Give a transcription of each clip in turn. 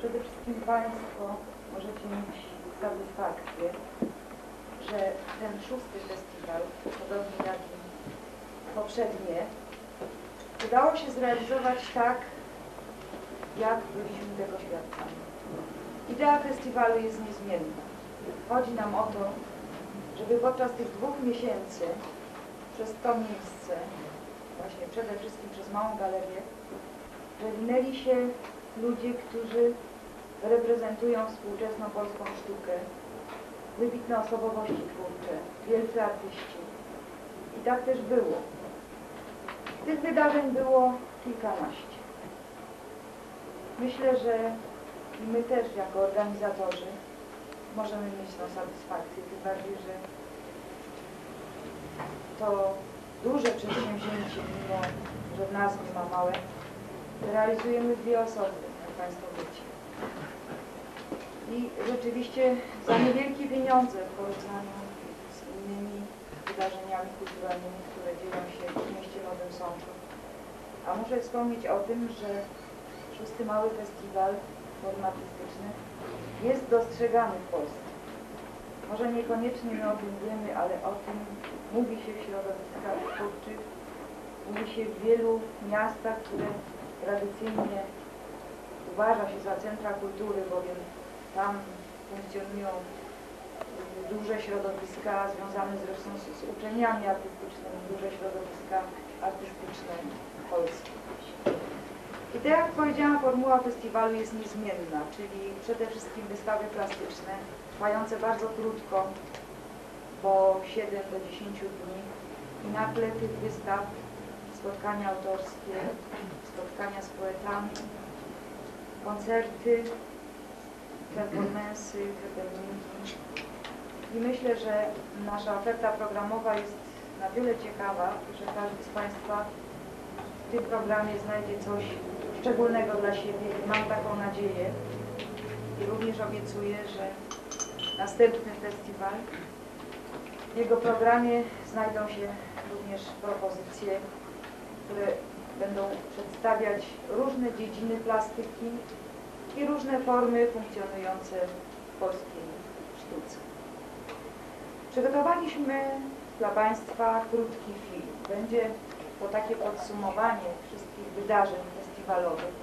Przede wszystkim Państwo możecie mieć satysfakcję, że ten szósty festiwal, podobnie jak i poprzednie, udało się zrealizować tak, jak byliśmy tego świadkami. Idea festiwalu jest niezmienna. Chodzi nam o to, żeby podczas tych dwóch miesięcy przez to miejsce, właśnie przede wszystkim przez Małą Galerię, przewinęli się ludzie, którzy reprezentują współczesną polską sztukę, wybitne osobowości twórcze, wielcy artyści. I tak też było. Tych wydarzeń było kilkanaście. Myślę, że my też jako organizatorzy możemy mieć tą satysfakcję, tym bardziej, że to duże przedsięwzięcie, mimo że w nazwie ma małe, realizujemy dwie osoby, jak Państwo wiecie. I rzeczywiście za niewielkie pieniądze w porównaniu z innymi wydarzeniami kulturalnymi, które dzieją się w mieście Nowym Sączu. A muszę wspomnieć o tym, że szósty mały festiwal formatystyczny jest dostrzegany w Polsce. Może niekoniecznie my o tym wiemy, ale o tym mówi się w środowiskach twórczych, mówi się w wielu miastach, które tradycyjnie uważa się za centra kultury, bowiem tam funkcjonują duże środowiska związane zresztą z, uczelniami artystycznymi, duże środowiska artystyczne polskie. I tak jak powiedziałam, formuła festiwalu jest niezmienna, czyli przede wszystkim wystawy plastyczne, trwające bardzo krótko, bo 7 do 10 dni i nagle tych wystaw, spotkania autorskie, spotkania z poetami, koncerty, performensy, happeningi. I myślę, że nasza oferta programowa jest na tyle ciekawa, że każdy z Państwa w tym programie znajdzie coś szczególnego dla siebie mam taką nadzieję i również obiecuję, że następny festiwal, w jego programie znajdą się również propozycje, które będą przedstawiać różne dziedziny plastyki i różne formy funkcjonujące w polskiej sztuce. Przygotowaliśmy dla Państwa krótki film. Będzie to takie podsumowanie wszystkich wydarzeń festiwalowych.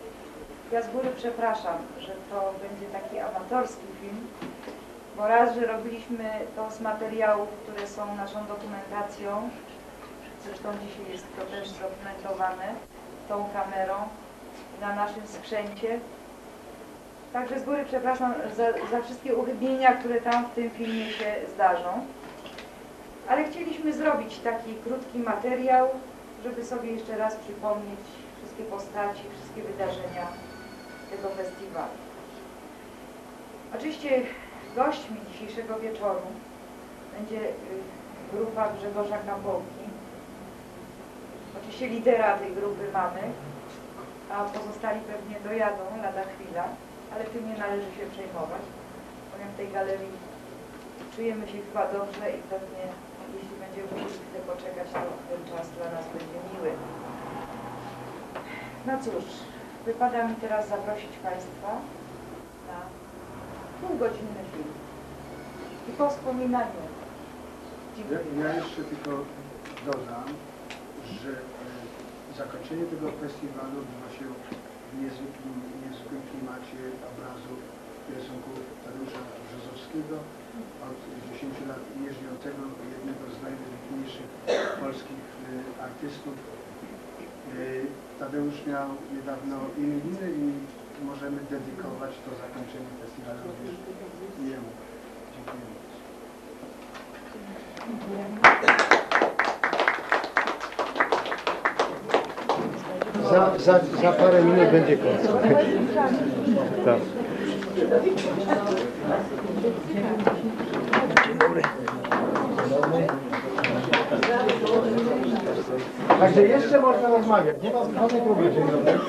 Ja z góry przepraszam, że to będzie taki amatorski film, bo raz, że robiliśmy to z materiałów, które są naszą dokumentacją, zresztą dzisiaj jest to też zdokumentowane tą kamerą na naszym sprzęcie. Także z góry przepraszam za, za wszystkie uchybienia, które tam w tym filmie się zdarzą. Ale chcieliśmy zrobić taki krótki materiał, żeby sobie jeszcze raz przypomnieć wszystkie postaci, wszystkie wydarzenia tego festiwalu. Oczywiście gośćmi dzisiejszego wieczoru będzie y, grupa Grzegorza Kapołki. Oczywiście lidera tej grupy mamy, a pozostali pewnie dojadą lada chwila, ale tym nie należy się przejmować, bowiem w tej galerii czujemy się chyba dobrze i pewnie jeśli będziemy musieli chwilę poczekać, to ten czas dla nas będzie miły. No cóż, wypada mi teraz zaprosić Państwa na półgodzinny film i po wspominaniu. Ja, ja jeszcze tylko dodam, że e, zakończenie tego festiwalu odbywa się w niezwykłym, niezwykłym klimacie obrazów rysunków Tadeusza Brzozowskiego, od 10 lat nieżyjącego, jednego z najwybitniejszych polskich e, artystów. E, Tadeusz miał niedawno imieniny i możemy dedykować to zakończenie festiwalu również jemu. Dziękuję bardzo. Za, za, parę minut będzie koncert. Tak. Także jeszcze można rozmawiać. Nie ma żadnej problemu. Dzień dobry.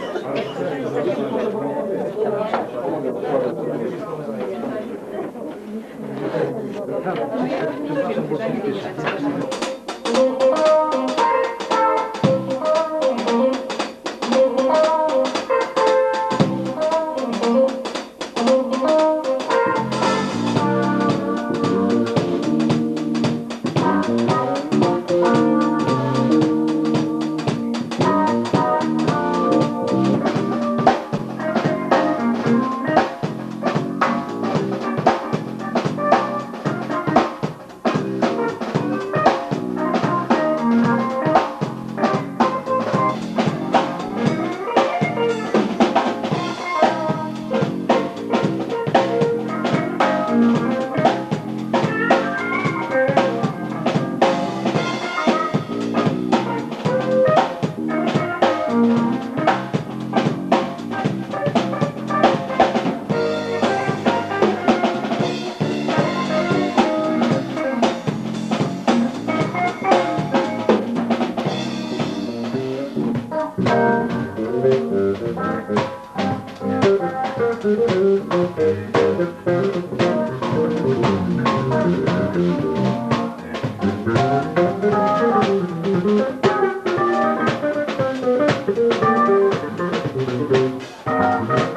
Música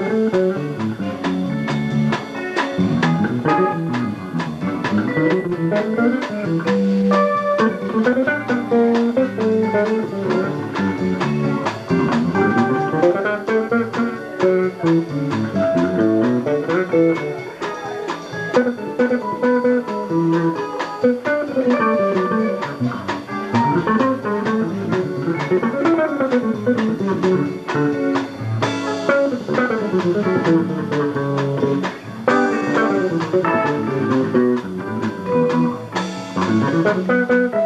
Thank you. Música